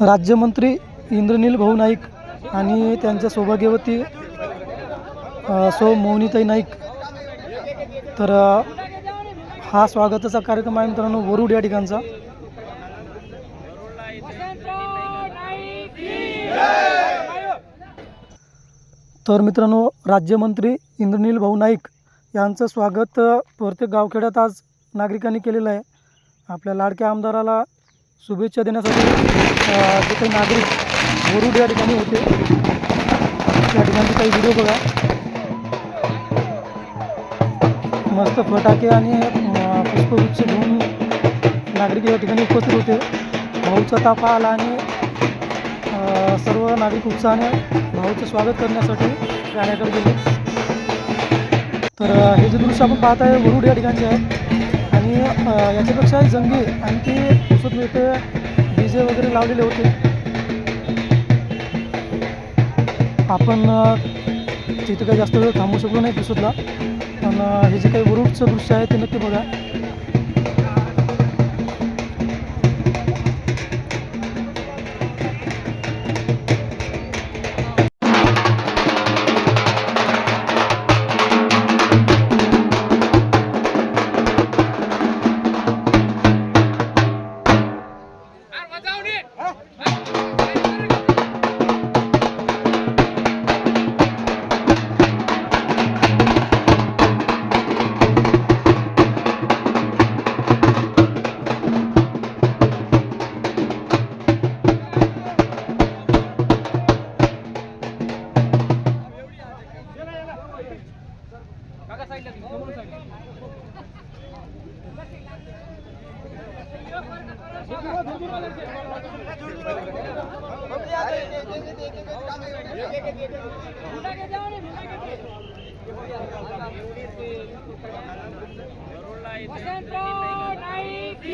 राज्यमंत्री इंद्रनील भाऊ नाईक आणि त्यांच्या सौभाग्यवती अ, सौ नाईक. तर हा स्वागताचा कार्यक्रम आहे मित्रांनो वरुड या ठिकाणचा. तर मित्रांनो राज्यमंत्री इंद्रनील भाऊ नाईक यांचं स्वागत प्रत्येक गावखेड्यात आज नागरिकांनी केलेलं आहे. आपल्या लाडक्या आमदाराला शुभेच्छा देण्यासाठी जे काही नागरिक वरुड या ठिकाणी होते त्या ठिकाणचे काही व्हिडिओ बघा. मस्त फटाके आणि पुष्पगुच्छ घेऊन नागरिक या ठिकाणी उपस्थित होते. भाऊचा ताफा आला आणि सर्व नागरिक उत्साहाने भाऊचं स्वागत करण्यासाठी गाण्याकडे गेले. तर हे जे दृश्य आपण पाहत आहे वरुड या ठिकाणचे आहे. आणि याच्यापेक्षा जंगी आणखी तिथे मिळते डी जे वगैरे लावलेले होते. आपण अ, तिथे काही जास्त वेळ थांबू शकलो नाही सुद्धा पण हे जे काही वरुडचं दृश्य आहे ते नक्की बघा. काका साईडला दिसतो म्हणून साईडला વસંતરાવ નાઈક